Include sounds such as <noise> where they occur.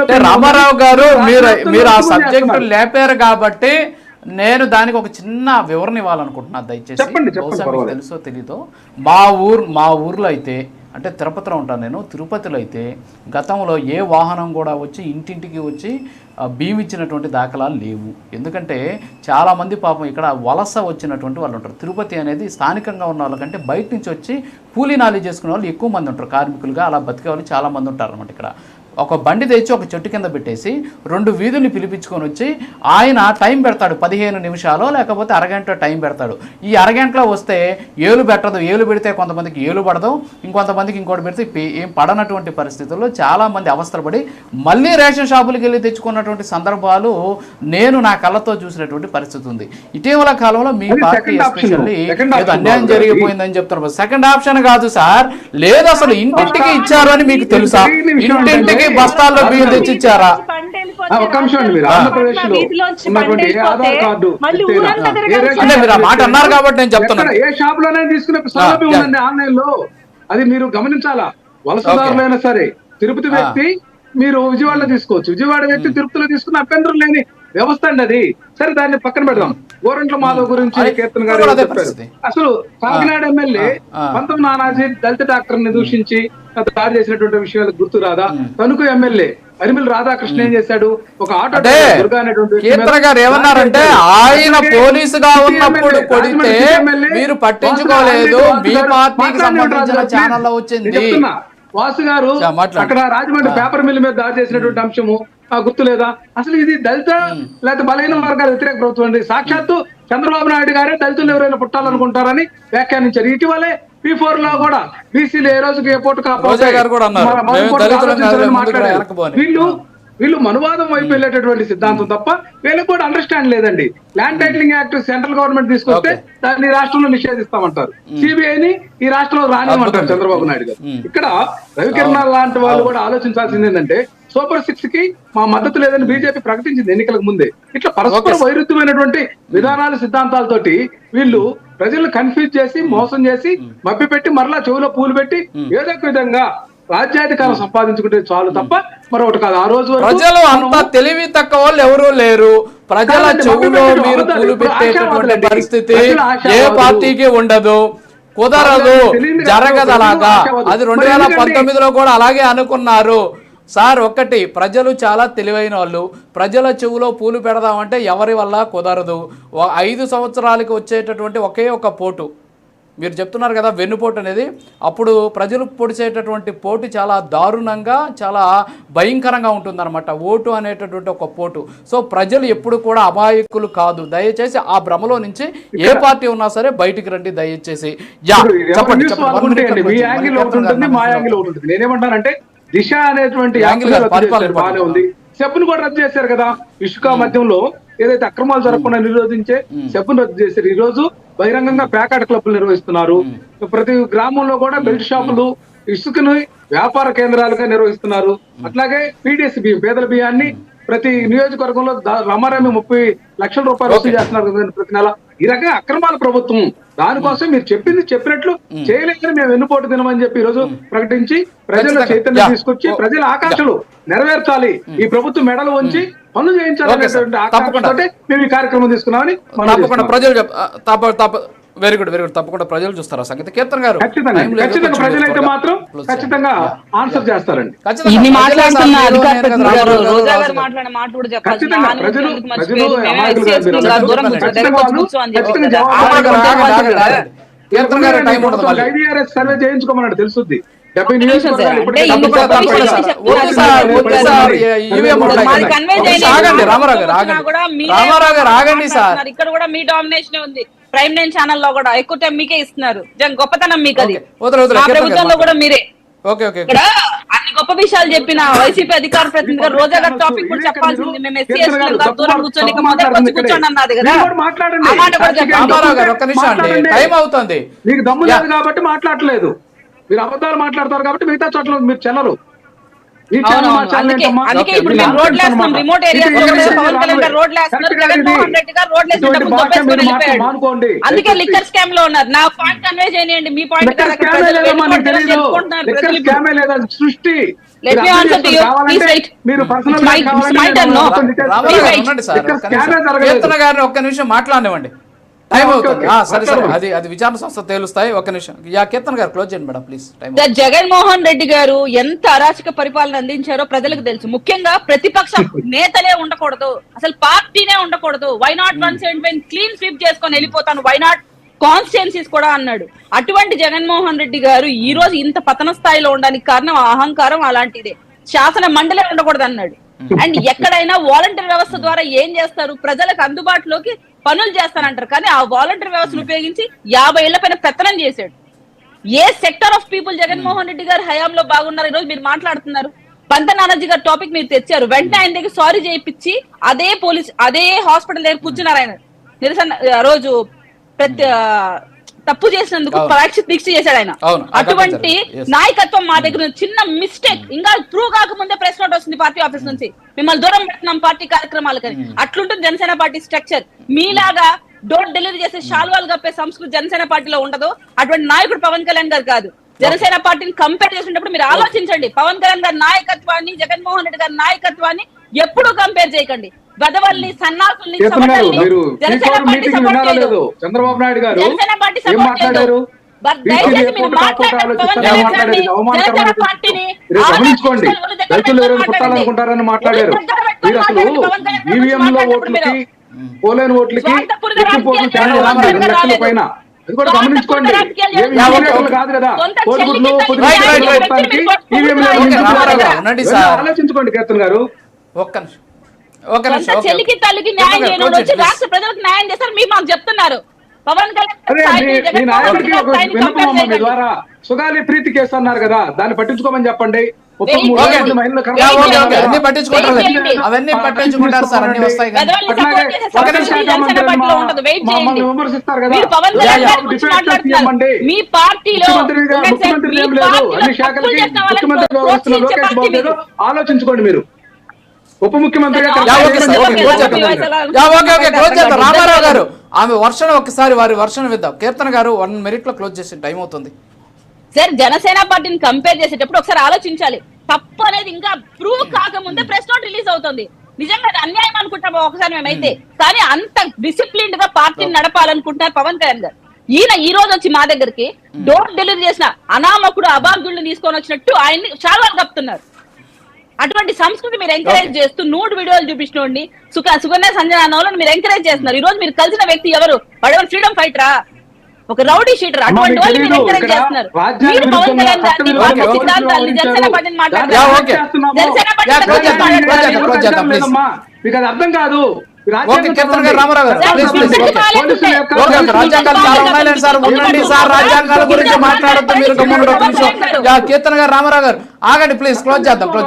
అంటే రామారావు గారు మీరు మీరు ఆ సబ్జెక్టు. లేపారు కాబట్టి నేను దానికి ఒక చిన్న వివరణ ఇవ్వాలనుకుంటున్నా దయచేసి. బహుశా మీకు. తెలుసో తెలీదో. మా ఊరు మా ఊర్లో అయితే అంటే తిరుపతిలో ఉంటాను నేను తిరుపతిలో అయితే గతంలో ఏ వాహనం కూడా వచ్చి ఇంటింటికి వచ్చి ఇచ్చినటువంటి దాఖలాలు లేవు. ఎందుకంటే చాలామంది పాపం ఇక్కడ వలస వచ్చినటువంటి వాళ్ళు ఉంటారు. తిరుపతి అనేది స్థానికంగా ఉన్న వాళ్ళకంటే బయట నుంచి వచ్చి కూలీ నాలి చేసుకునే వాళ్ళు ఎక్కువ మంది ఉంటారు. కార్మికులుగా అలా బతికే వాళ్ళు చాలా మంది ఉంటారు అనమాట ఇక్కడ. ఒక బండి తెచ్చి ఒక చెట్టు కింద పెట్టేసి రెండు వీధుల్ని పిలిపించుకొని వచ్చి ఆయన టైం పెడతాడు పదిహేను నిమిషాలు లేకపోతే అరగంట టైం పెడతాడు. ఈ అరగంటలో వస్తే ఏలు పెట్టదు. ఏలు పెడితే కొంతమందికి ఏలు పడదు. ఇంకొంతమందికి ఇంకోటి పెడితే ఏం పడనటువంటి పరిస్థితుల్లో చాలామంది అవస్థలు పడి మళ్ళీ రేషన్ షాపులకి వెళ్ళి తెచ్చుకున్నటువంటి సందర్భాలు నేను నా కళ్ళతో చూసినటువంటి పరిస్థితి ఉంది. ఇటీవల కాలంలో మీ పార్టీ. ఎస్పెషల్లీ ఏదో అన్యాయం. జరిగిపోయిందని చెప్తున్నారు. సెకండ్ ఆప్షన్ కాదు సార్. లేదు అసలు ఇంటింటికి ఇచ్చారు అని మీకు తెలుసా? ఇంటింటికి బస్తాల్లో బియ్యం తెచ్చి ఇచ్చారా ఆ, ఒక్క నిమిషం అండి మీరు. ఆంధ్రప్రదేశ్లో ఉన్నటువంటి ఏ ఆధార్ కార్డు ఎత్తైనా, ఏ రేషన్ అంటే మీరు ఆ మాట అన్నారు కాబట్టి నేను చెప్తున్నాను. ఏ షాప్లోనే తీసుకునే సౌలభ్యం. ఉందండి ఆన్లైన్లో అది మీరు గమనించాలా? వలసదారులైనా సరే తిరుపతి వ్యక్తి మీరు విజయవాడలో తీసుకోవచ్చు. విజయవాడ వ్యక్తి తిరుపతిలో తీసుకున్న అభ్యంతరం లేని వ్యవస్థ అండి అది. సరే దాన్ని పక్కన పెడదాం. గోరంట్ల మాధవ్ గురించి కీర్తన్ గారు. అసలు కాకినాడ ఎమ్మెల్యే. పంతొమ్మిది నానాజీ దళిత డాక్టర్ని దూషించి దాడి చేసినటువంటి విషయాలు గుర్తు రాదా? తణుకు ఎమ్మెల్యే అరిమిల్ రాధాకృష్ణ ఏం చేశాడు? ఒక ఆటో దుర్గా అనేటువంటి గారు ఏమన్నారంటే. ఆయన పోలీసుగా ఉన్నప్పుడు కొడితే మీరు పట్టించుకోలేదు మీ పార్టీకి సంబంధించిన ఛానల్లో వచ్చింది. వాసు గారు. అక్కడ రాజమండ్రి పేపర్ మిల్ మీద దాడి చేసినటువంటి అంశము ఆ, గుర్తులేదా? అసలు ఇది దళిత లేకపోతే బలహీన వర్గాల వ్యతిరేక ప్రభుత్వం అండి. సాక్షాత్తు చంద్రబాబు నాయుడు గారే దళితులు ఎవరైనా పుట్టాలనుకుంటారని వ్యాఖ్యానించారు. ఇటీవలే పీ ఫోర్లో కూడా బీసీలు ఏ రోజుకి ఏ పూట వెనక్కి వీళ్ళు వీళ్ళు మనువాదం వైపు వెళ్ళేటటువంటి సిద్ధాంతం తప్ప వీళ్ళకి కూడా అండర్స్టాండ్ లేదండి. Land titling act central government తీసుకొస్తే దాన్ని ఈ రాష్ట్రంలో నిషేధిస్తామంటారు. సిబిఐని ఈ రాష్ట్రంలో రానివ్వమంటారు. చంద్రబాబు నాయుడు గారు. ఇక్కడ రవికిరణాల్ లాంటి వాళ్ళు కూడా ఆలోచించాల్సింది ఏంటంటే సూపర్ సిక్స్కి మా మద్దతు లేదని బీజేపీ ప్రకటించింది ఎన్నికలకు ముందే. ఇట్లా పరస్పర Okay. వైరుధ్యమైనటువంటి విధానాలు సిద్ధాంతాలతోటి వీళ్ళు ప్రజలను కన్ఫ్యూజ్ చేసి మోసం చేసి మభ్యపెట్టి మరలా చెవులో పూలు పెట్టి ఏదో ఒక విధంగా రాజ్యాధికారం సంపాదించుకుంటే చాలు తప్ప మరొకటి కాదు ఆ రోజు వరకు ప్రజలు అంత తెలివి తక్కువ వాళ్ళు ఎవరూ లేరు ప్రజల చెవులో మీరు. పూలు పెట్టేటటువంటి. పరిస్థితి ఏ. పార్టీకి ఉండదు కుదరదు జరగదు అలాగా. అది రెండు వేల? పంతొమ్మిదిలో కూడా అలాగే అనుకున్నారు సార్ ఒక్కటి ప్రజలు చాలా తెలివైన వాళ్ళు ప్రజల చెవులో పూలు పెడదామంటే ఎవరి వల్ల కుదరదు ఐదు సంవత్సరాలకి వచ్చేటటువంటి ఒకే ఒక పోటు మీరు చెప్తున్నారు కదా వెన్నుపోటు అనేది. అప్పుడు ప్రజలు పొడిచేటటువంటి పోటు చాలా దారుణంగా చాలా భయంకరంగా ఉంటుందన్నమాట. ఓటు అనేటటువంటి ఒక పోటు. సో ప్రజలు ఎప్పుడు కూడా అమాయకులు కాదు. దయచేసి ఆ భ్రమలో నుంచి ఏ పార్టీ ఉన్నా సరే బయటికి రండి దయచేసి. యా చెప్పండి చెప్పండి. నేనేమంటానంటే దిశ అనేటువంటి బాగానే. ఉంది. సెబ్బును కూడా రద్దు చేశారు కదా ఇసుక మధ్యంలో. ఏదైతే అక్రమాలు జరగకుండా నిరోధించే సెబ్బును రద్దు చేశారు. ఈ రోజు బహిరంగంగా ప్యాకెట్ క్లబ్లు నిర్వహిస్తున్నారు. ప్రతి గ్రామంలో కూడా బెల్ట్ షాపులు ఇసుకను వ్యాపార కేంద్రాలుగా నిర్వహిస్తున్నారు. అట్లాగే పీడిఎస్ బియ్యం పేదల బియ్యాన్ని ప్రతి నియోజకవర్గంలో రమారమి ముప్పై లక్షల రూపాయలు వసూలు చేస్తున్నారు కదండి ప్రతి నెల. ఈ రకంగా అక్రమాల ప్రభుత్వం దానికోసం మీరు చెప్పింది చెప్పినట్లు చేయలేదని మేము వెన్నుపోటు తినమని చెప్పి ఈ రోజు ప్రకటించి ప్రజల. చైతన్యం. తీసుకొచ్చి. ప్రజల ఆకాంక్షలు నెరవేర్చాలి. ఈ ప్రభుత్వం మెడలు వంచి పనులు. ఆకాంక్షతోటే మేము ఈ కార్యక్రమం తీసుకున్నామని తప్పకుండా. ప్రజలు తప్ప తప్ప వెరీ గుడ్ వెరీ గుడ్ తప్పకుండా ప్రజలు చూస్తారు సంగతి? కీర్తన గారు ప్రజలైతే మాత్రం ఖచ్చితంగా ఆన్సర్ చేస్తారండి. సర్వే చేయించుకోమన్నాడు తెలుసుద్ది. సార్. కూడా. ఇక్కడ మీ డామినేషన్ ఉంది. ప్రైమ్ నైన్ ఛానల్లో కూడా ఎక్కువ టైం మీకే ఇస్తున్నారు. గొప్పతనం మీకు అది ప్రభుత్వంలో కూడా మీరే. ఇక్కడ అన్ని గొప్ప విషయాలు చెప్పిన వైసీపీ అధికార ప్రతినిధిగా రోజా గారు టాపిక్ కూడా చెప్పాల్సింది మేము ఎస్సీ ఎస్టీ దూరం కూర్చొని మొదటి కూర్చోండి అన్నది కదా. మాట్లాడండి. టైం అవుతుంది. మీకు దమ్ము. లేదు కాబట్టి మాట్లాడట్లేదు మీరు అబద్ధాలు మాట్లాడతారు కాబట్టి మిగతా చోట్ల మీరు చెల్లరు. అందుకే. లిక్కర్ స్కామ్లో ఉన్నారు. నా పాయింట్ కన్వే చేయండి మీ పాయింట్ సృష్టి. గారిని ఒక్క నిమిషం మాట్లాడనివ్వండి. టైం ఓకే, అవుతుంది. ఆ, సరే సరే. అది అది విచారణ సంస్థ తేలుస్తాయి. ఒక్క నిమిషం. యా కీర్తన గారు క్లోజ్ చేయండి మేడం ప్లీజ్ జగన్మోహన్ రెడ్డి గారు ఎంత అరాచక పరిపాలన అందించారో ప్రజలకు తెలుసు. ముఖ్యంగా ప్రతిపక్ష <laughs> నేతలే ఉండకూడదు. అసలు పార్టీనే ఉండకూడదు. Why not one five clean sweep చేసుకొని వెళ్ళిపోతాను? వై నాట్ కాన్స్టిట్యున్సీస్ కూడా అన్నాడు. అటువంటి జగన్మోహన్ రెడ్డి గారు ఈ రోజు ఇంత పతన స్థాయిలో ఉండడానికి కారణం అహంకారం అలాంటిదే. శాసన మండలే ఉండకూడదు అన్నాడు అండ్ ఎక్కడైనా వాలంటీర్ వ్యవస్థ ద్వారా ఏం చేస్తారు? ప్రజలకు అందుబాటులోకి పనులు చేస్తానంటారు. కానీ ఆ వాలంటీర్ వ్యవస్థను ఉపయోగించి యాభై ఏళ్ళ పైన పెత్తనం చేశాడు. ఏ sector of people Jaganmohan Reddy గారు హయాంలో బాగున్నారు? ఈ రోజు మీరు మాట్లాడుతున్నారు. పంత నానాజీ గారు టాపిక్ మీరు తెచ్చారు. వెంటనే ఆయన దగ్గర సారీ చేయించి అదే పోలీస్ అదే హాస్పిటల్ దగ్గర కూర్చున్నారు ఆయన. నిరసన రోజు ప్రతి తప్పు చేసినందుకు. పరీక్ష దీక్ష చేశాడు ఆయన. అటువంటి. నాయకత్వం మా దగ్గర ఉంది. చిన్న మిస్టేక్. ఇంకా ప్రూవ్ కాకముందే ప్రెస్ నోట్ వస్తుంది పార్టీ ఆఫీస్ నుంచి. మిమ్మల్ని దూరం పెట్టినాం పార్టీ కార్యక్రమాలకని. అట్లుంటుంది జనసేన పార్టీ స్ట్రక్చర్. మీలాగా డోర్ డెలివరీ చేసే శాల్వాలు కప్పే సంస్కృతి జనసేన పార్టీలో ఉండదు. అటువంటి నాయకుడు పవన్ కళ్యాణ్ గారు కాదు. జనసేన పార్టీని కంపేర్ చేసినప్పుడు మీరు ఆలోచించండి. పవన్ కళ్యాణ్ గారి నాయకత్వాన్ని జగన్మోహన్ రెడ్డి గారి నాయకత్వాన్ని ఎప్పుడు కంపేర్ చేయకండి. గదవల్ని సన్నాసుల్ని జనసేన పార్టీ సపోర్ట్ చేయదు చంద్రబాబు నాయుడు గారు జనసేన పార్టీ ఏం సపోర్ట్ మాట్లాడారు? చేయదు. దయచేసి మీరు జనసేన పార్టీని గమనించుకోండి. రైతులు ఎవరైనా. పుట్టాలనుకుంటారని మాట్లాడారు. మీరు అసలు ఈవీఎం గురించి లో ఓట్లకి. పోలేని ఓట్లకి ఎక్కువ తేడా లక్షల. పైన. అది కూడా గమనించుకోండి. కాదు కదా. కోడిగుడ్లు సార్. ఆలోచించుకోండి కీర్తన్ గారు. ఒక్క నిమిషం ఒక్క సొంత నిమిషం ఓకే, చెల్లికి. తల్లికి న్యాయం వచ్చి రాష్ట్ర ప్రజలకు న్యాయం చేస్తారు మీరు మాకు చెప్తున్నారు. పవన్ కళ్యాణ్. ద్వారా. సుగాలి ప్రీతి కేసు అన్నారు కదా దాన్ని పట్టించుకోమని చెప్పండి. కదా. పట్టించుకుంటారు. అవన్నీ పట్టించుకుంటారు సార్ అన్ని వస్తాయి మా- పార్టీలో ముఖ్యమంత్రి ఆలోచించుకోండి మీరు. ఉప ముఖ్యమంత్రిగా చేద్దాం. రామారావు గారు ఆమె వర్షం ఒకసారి వారి వర్షం విద్దాం. కీర్తన గారు వన్ మెరిట్లో క్లోజ్ చేసి టైం అవుతుంది. సార్ జనసేన పార్టీని కంపేర్ చేసేటప్పుడు ఒకసారి ఆలోచించాలి. తప్పు అనేది ఇంకా ప్రూవ్ కాకముందే ప్రెస్ నోట్ రిలీజ్ అవుతుంది. నిజంగా అది అన్యాయం అనుకుంటాం ఒకసారి మేమైతే. కానీ అంత డిసిప్లిన్డ్గా పార్టీని నడపాలనుకుంటున్నారు పవన్ కళ్యాణ్ గారు. ఈయన ఈ రోజు వచ్చి మా దగ్గరికి డోర్ డెలివరీ చేసిన అనామకుడు అభాగ్యుల్ని తీసుకొని వచ్చినట్టు ఆయన్ని చాలా కప్తున్నారు అటువంటి సంస్కృతి మీరు ఎంకరేజ్ చేస్తూ నూడు వీడియోలు చూపించినోడిని సుఖ సుకన్య సంజన అన్నోళ్ళని మీరు ఎంకరేజ్ చేస్తున్నారు. ఈ రోజు మీరు కలిసిన వ్యక్తి ఎవరు? వాడు ఫ్రీడమ్ ఫైటరా ఒక రౌడీ షీటర్ అటువంటి వాళ్ళు మీరు ఎంకరేజ్ చేస్తున్నారు. మీరు పవన్ కళ్యాణ్ గారిని వర్గ విరుద్ధంగా సిద్ధాంతాలని. జనసేన పార్టీని? జనసేన పార్టీ. మీకు అది అర్థం కాదు. ఓకే, కీర్తన గారు. రామారావు గారు, please, please. Okay. Okay okay రాజ్యాంగాలు చాలా ఉన్నాయి సార్. ఉండండి సార్ రాజ్యాంగాల గురించి మాట్లాడద్దు మీరు నిమిషం. కీర్తన గారు రామారావు గారు ఆగండి ప్లీజ్ క్లోజ్ చేద్దాం క్లోజ్